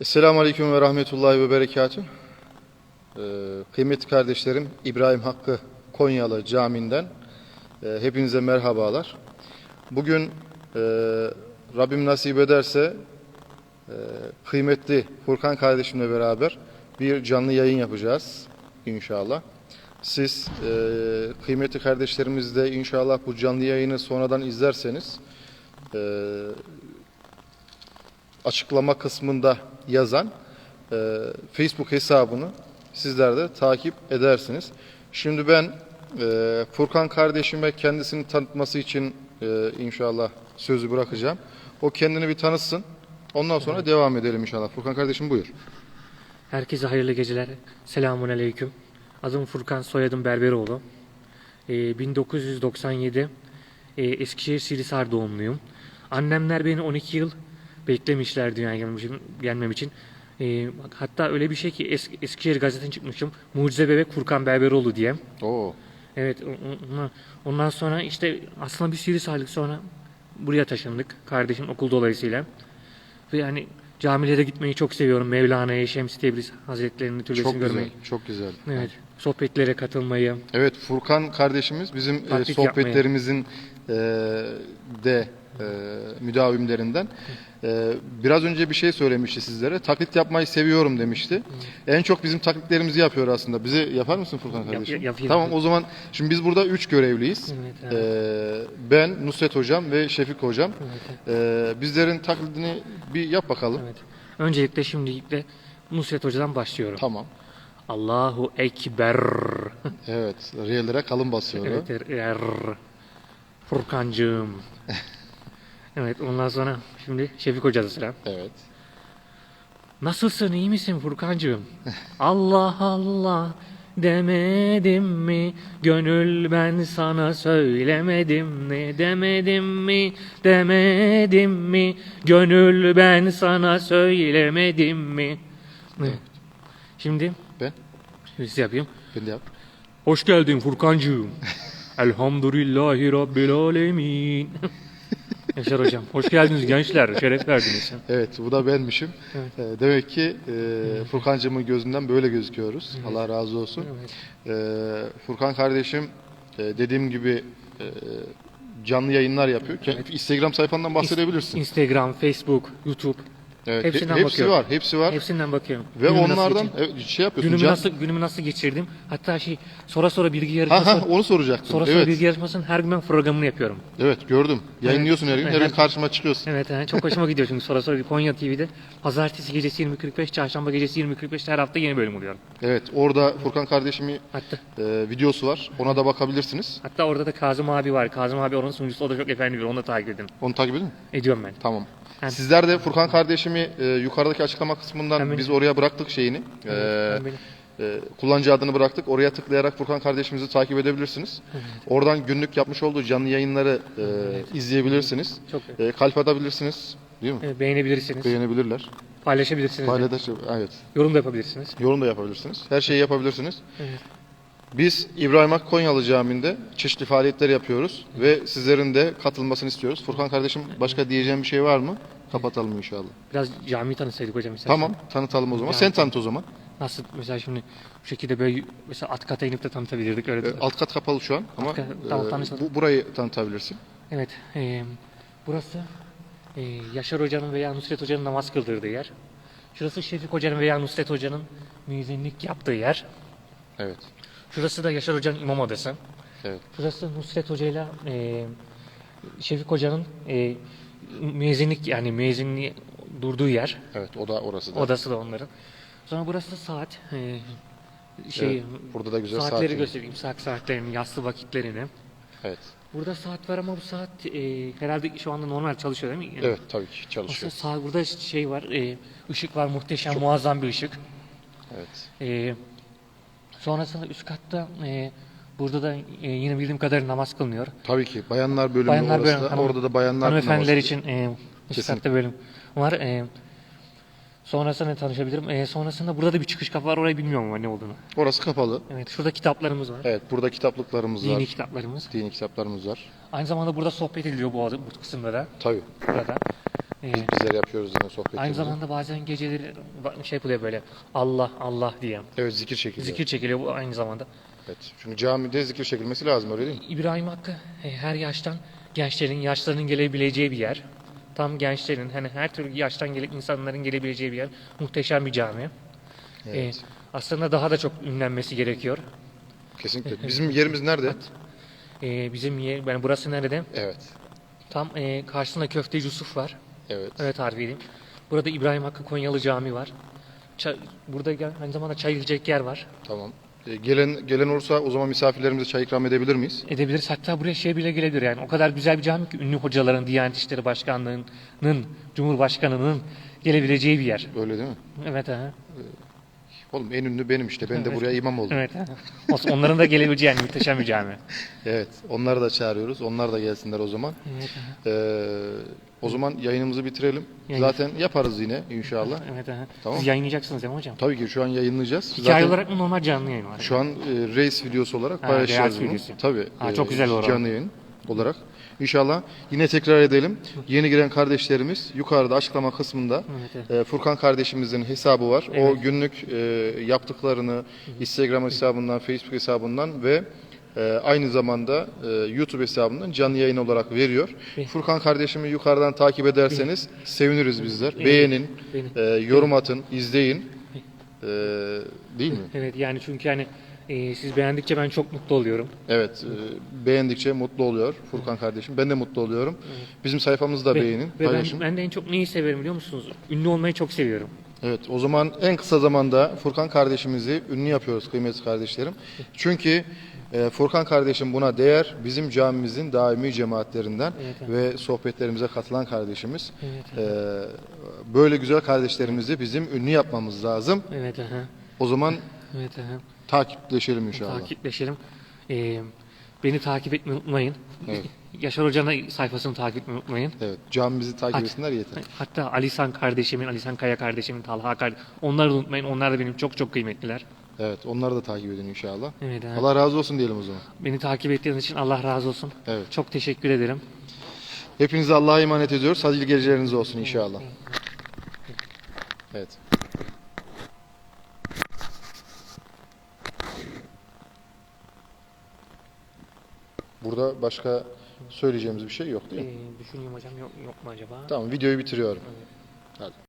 Esselamu Aleyküm ve Rahmetullahi ve Berekatü. Ee, kıymetli kardeşlerim İbrahim Hakkı Konyalı Camii'nden e, hepinize merhabalar. Bugün e, Rabbim nasip ederse e, kıymetli Furkan kardeşimle beraber bir canlı yayın yapacağız inşallah. Siz e, kıymetli kardeşlerimiz de inşallah bu canlı yayını sonradan izlerseniz e, açıklama kısmında yazan e, Facebook hesabını sizler de takip edersiniz. Şimdi ben e, Furkan kardeşime kendisini tanıtması için e, inşallah sözü bırakacağım. O kendini bir tanıtsın. Ondan sonra devam edelim inşallah. Furkan kardeşim buyur. Herkese hayırlı geceler. Selamun aleyküm. Adım Furkan, soyadım Berberoğlu. Ee, 1997 e, Eskişehir Silisar doğumluyum. Annemler beni 12 yıl beklemişler dünyaya gelmem için. Gelmem için. Ee, hatta öyle bir şey ki Es- Eskişehir gazetesine çıkmışım. Mucize bebek Furkan Berberoğlu diye. Oo. Evet ondan sonra işte aslında bir Silisarlık sonra buraya taşındık. Kardeşim okul dolayısıyla. Ve hani camilere gitmeyi çok seviyorum. Mevlana'yı, Şems Tebriz Hazretleri'nin türbesini Çok güzel. görmeyi. Çok güzel. Evet. Sohbetlere katılmayı. Evet Furkan kardeşimiz bizim e, sohbetlerimizin e, de e, müdavimlerinden. E, biraz önce bir şey söylemişti sizlere. Taklit yapmayı seviyorum demişti. En çok bizim taklitlerimizi yapıyor aslında. Bize yapar mısın Furkan kardeşim? yapayım. Tamam o zaman şimdi biz burada üç görevliyiz. Evet, E, ben, Nusret hocam ve Şefik hocam. E, bizlerin taklidini bir yap bakalım. evet. Öncelikle şimdilikle Nusret Hoca'dan başlıyorum. Tamam. Allahu Ekber. Evet. R'lere kalın basıyor. evet, er, er. Furkancığım. evet, ondan sonra şimdi Şefik Hoca'da sıra. Evet. Nasılsın, iyi misin Furkancığım? Allah Allah demedim mi? Gönül ben sana söylemedim mi? Demedim mi? Demedim mi? Gönül ben sana söylemedim mi? Evet. Şimdi Ben? şimdi size yapayım. Ben de yap. Hoş geldin Furkancığım. Elhamdülillahi Rabbil Alemin. Yaşar hocam. Hoş geldiniz gençler. Şeref verdiniz. Evet bu da benmişim. Evet. Ee, demek ki e, Furkancığımın gözünden böyle gözüküyoruz. Allah razı olsun. Evet. Ee, Furkan kardeşim e, dediğim gibi e, canlı yayınlar yapıyor. Ke- Instagram sayfandan bahsedebilirsin. Instagram, Facebook, YouTube. Evet, he- hepsinden hepsi bakıyorum. var, hepsi var. Hepsinden bakıyorum. Ve Günümü nasıl onlardan geçirdim? evet, şey yapıyorsun. günümü can- nasıl günümü nasıl geçirdim? Hatta şey sonra sonra bilgi Ha yarışması ha onu soracaktım. sonra sonra evet. bilgi yarışmasının her gün ben programını yapıyorum. Evet gördüm. Yayınlıyorsun her gün. Her gün Evet. karşıma çıkıyorsun. Evet yani çok hoşuma gidiyor çünkü sonra sonra Konya TV'de pazartesi gecesi 20.45, çarşamba gecesi 20.45 her hafta yeni bölüm oluyor. Evet orada Furkan kardeşimi Hatta e, videosu var. Ona da bakabilirsiniz. hatta orada da Kazım abi var. Kazım abi oranın sunucusu o da çok efendi bir onu da takip edin. Onu takip edin mi? Ediyorum ben. Tamam. Yani- Sizler de Furkan kardeşimi e, yukarıdaki açıklama kısmından Hemen- biz oraya bıraktık şeyini. E, e, kullanıcı adını bıraktık. Oraya tıklayarak Furkan kardeşimizi takip edebilirsiniz. Oradan günlük yapmış olduğu canlı yayınları e, izleyebilirsiniz. Çok E, kalp atabilirsiniz. Değil mi? e, beğenebilirsiniz. Beğenebilirler. paylaşabilirsiniz. Paylaş, evet. Yorum da yapabilirsiniz. Yorum da yapabilirsiniz. Her şeyi yapabilirsiniz. Evet. Biz İbrahim Hakkı Konyalı Camii'nde çeşitli faaliyetler yapıyoruz ve sizlerin de katılmasını istiyoruz. Furkan kardeşim başka diyeceğim bir şey var mı? Kapatalım inşallah. Biraz cami tanıtsaydık hocam istersen. Tamam, tanıtalım o zaman. Yani- Sen tanıt o zaman. Nasıl mesela şimdi bu şekilde böyle mesela at kata inip de tanıtabilirdik öyle. E, alt kat kapalı şu an ama kat- tamam, e, bu, burayı tanıtabilirsin. Evet. e, burası e, Yaşar Hoca'nın veya Nusret Hoca'nın namaz kıldırdığı yer. Şurası Şefik Hoca'nın veya Nusret Hoca'nın müezzinlik yaptığı yer. Evet. Şurası da Yaşar Hoca'nın imam odası. Evet. Şurası Nusret Hoca'yla e, Şefik Hoca'nın e, müezzinlik yani müezzinliği durduğu yer. Evet, o da orası da. Odası da onların. Sonra burası da saat. e, şey Evet, burada da güzel saatleri saat. göstereyim. Saat saatlerini, yassı vakitlerini. Evet. Burada saat var ama bu saat e, herhalde şu anda normal çalışıyor değil mi? Yani Evet, tabii ki Aslında çalışıyor. sağ, burada şey var, e, ışık var, muhteşem, muazzam bir ışık. Evet. E, sonrasında üst katta e, burada da e, yine bildiğim kadarıyla namaz kılınıyor. Tabii ki bayanlar bölümü Bayanlar orası bölümü, da. Orada da bayanlar Hanımefendiler namazı. için e, üst katta bölüm var. E, sonrasında tanışabilirim. E, sonrasında burada da bir çıkış kapı var, orayı bilmiyorum ama ne olduğunu. Orası kapalı. Evet, şurada kitaplarımız var. Evet, burada kitaplıklarımız Dini var. kitaplarımız. Dini kitaplarımız var. Aynı zamanda burada sohbet ediliyor bu, bu kısımda da. Tabii. Burada. Ee, Biz, bizler yapıyoruz yine sohbetimizi. aynı zamanda bazen geceleri şey yapılıyor böyle Allah Allah diye. Evet zikir çekiliyor. Zikir çekiliyor bu aynı zamanda. Evet. Çünkü camide zikir çekilmesi lazım öyle değil mi? İbrahim Hakkı e, her yaştan gençlerin, yaşlarının gelebileceği bir yer. Tam gençlerin, hani her türlü yaştan gelip insanların gelebileceği bir yer. Muhteşem bir cami. Evet. E, aslında daha da çok ünlenmesi gerekiyor. Kesinlikle. Bizim yerimiz nerede? E, bizim yer, yani burası nerede? Evet. Tam e, karşısında Köfteci Yusuf var. Evet. Evet harf edeyim. Burada İbrahim Hakkı Konyalı Cami var. Çay- burada gel- aynı zamanda çay içecek yer var. Tamam. Ee, gelen gelen olursa o zaman misafirlerimize çay ikram edebilir miyiz? Edebiliriz. Hatta buraya şey bile gelebilir yani. O kadar güzel bir cami ki ünlü hocaların, Diyanet İşleri Başkanlığı'nın, Cumhurbaşkanı'nın gelebileceği bir yer. Öyle değil mi? Evet ha. Oğlum en ünlü benim işte. Ben de buraya imam oldum. Evet. Olsun, Onların da gelebileceği yani muhteşem bir cami. Evet. Onları da çağırıyoruz. Onlar da gelsinler o zaman. Evet. Ee, o zaman yayınımızı bitirelim. Yayın. Zaten yaparız yine inşallah. Evet. ha. Tamam. Siz yayınlayacaksınız değil mi hocam? Tabii ki şu an yayınlayacağız. Hikaye Zaten olarak mı normal canlı yayın var? şu an e, reis videosu olarak Ha, paylaşacağız reels bunu. videosu. Tabii. Ha, e, çok güzel olur o. Canlı yayın olarak. İnşallah yine tekrar edelim. Yeni giren kardeşlerimiz yukarıda açıklama kısmında Evet, e, Furkan kardeşimizin hesabı var. Evet. O günlük e, yaptıklarını Instagram hesabından, Facebook hesabından ve e, aynı zamanda e, YouTube hesabından canlı yayın olarak veriyor. Evet. Furkan kardeşimi yukarıdan takip ederseniz seviniriz bizler. Evet. Beğenin, e, yorum atın, izleyin. E, değil mi? Evet yani çünkü yani e, siz beğendikçe ben çok mutlu oluyorum. Evet, e, beğendikçe mutlu oluyor Furkan kardeşim. Ben de mutlu oluyorum. Bizim sayfamızı da Ve- beğenin, ve ben, paylaşın. ben de en çok neyi severim biliyor musunuz? Ünlü olmayı çok seviyorum. Evet, o zaman en kısa zamanda Furkan kardeşimizi ünlü yapıyoruz kıymetli kardeşlerim. Çünkü e, Furkan kardeşim buna değer. Bizim camimizin daimi cemaatlerinden Evet, ve sohbetlerimize katılan kardeşimiz. E, böyle güzel kardeşlerimizi bizim ünlü yapmamız lazım. Evet. Aha. O zaman Evet. Aha. Takipleşelim inşallah. Takipleşelim. Ee, beni takip etmeyi unutmayın. Evet. Yaşar Hoca'nın sayfasını takip etmeyi unutmayın. Evet, camimizi takip Hadi. etsinler yeter. Hatta Alisan kardeşimin, Alisan Kaya kardeşimin, Talha kardeşim. Onları da unutmayın. Onlar da benim çok çok kıymetliler. Evet, onları da takip edin inşallah. Evet. aha. Allah razı olsun diyelim o zaman. Beni takip ettiğiniz için Allah razı olsun. Evet. Çok teşekkür ederim. Hepinizi Allah'a emanet ediyoruz. Hayırlı geceleriniz olsun inşallah. Evet. Burada başka söyleyeceğimiz bir şey yok değil mi? Ee, düşüneyim hocam yok, yok mu acaba? Tamam videoyu bitiriyorum. Hadi.